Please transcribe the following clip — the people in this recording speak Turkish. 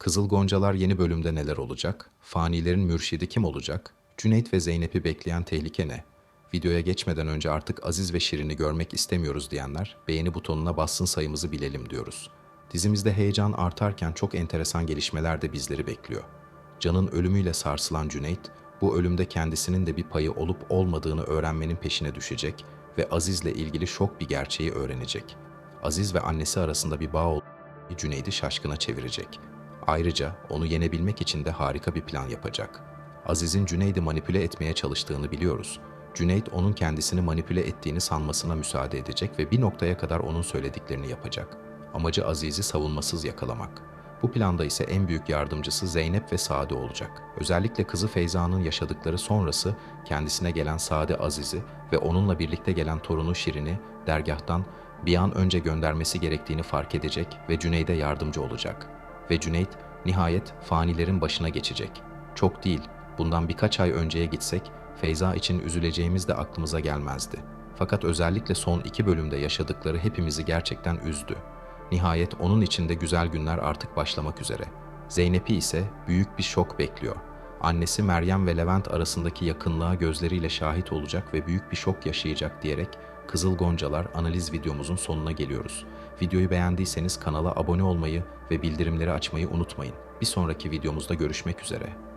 Kızıl Goncalar yeni bölümde neler olacak? Fanilerin mürşidi kim olacak? Cüneyt ve Zeynep'i bekleyen tehlike ne? Videoya geçmeden önce artık Aziz ve Şirin'i görmek istemiyoruz diyenler beğeni butonuna bassın sayımızı bilelim diyoruz. Dizimizde heyecan artarken çok enteresan gelişmeler de bizleri bekliyor. Can'ın ölümüyle sarsılan Cüneyt, bu ölümde kendisinin de bir payı olup olmadığını öğrenmenin peşine düşecek ve Aziz'le ilgili şok bir gerçeği öğrenecek. Aziz ve annesi arasında bir bağ ol Cüneyd'i şaşkına çevirecek. Ayrıca onu yenebilmek için de harika bir plan yapacak. Aziz'in Cüneyd'i manipüle etmeye çalıştığını biliyoruz. Cüneyt onun kendisini manipüle ettiğini sanmasına müsaade edecek ve bir noktaya kadar onun söylediklerini yapacak. Amacı Aziz'i savunmasız yakalamak. Bu planda ise en büyük yardımcısı Zeynep ve Sade olacak. Özellikle kızı Feyza'nın yaşadıkları sonrası kendisine gelen Sade Aziz'i ve onunla birlikte gelen torunu Şirin'i dergahtan bir an önce göndermesi gerektiğini fark edecek ve Cüneyd'e yardımcı olacak. Ve Cüneyt nihayet fanilerin başına geçecek. Çok değil, bundan birkaç ay önceye gitsek Feyza için üzüleceğimiz de aklımıza gelmezdi. Fakat özellikle son iki bölümde yaşadıkları hepimizi gerçekten üzdü. Nihayet onun için de güzel günler artık başlamak üzere. Zeynep'i ise büyük bir şok bekliyor. Annesi Meryem ve Levent arasındaki yakınlığa gözleriyle şahit olacak ve büyük bir şok yaşayacak diyerek Kızıl Goncalar analiz videomuzun sonuna geliyoruz. Videoyu beğendiyseniz kanala abone olmayı ve bildirimleri açmayı unutmayın. Bir sonraki videomuzda görüşmek üzere.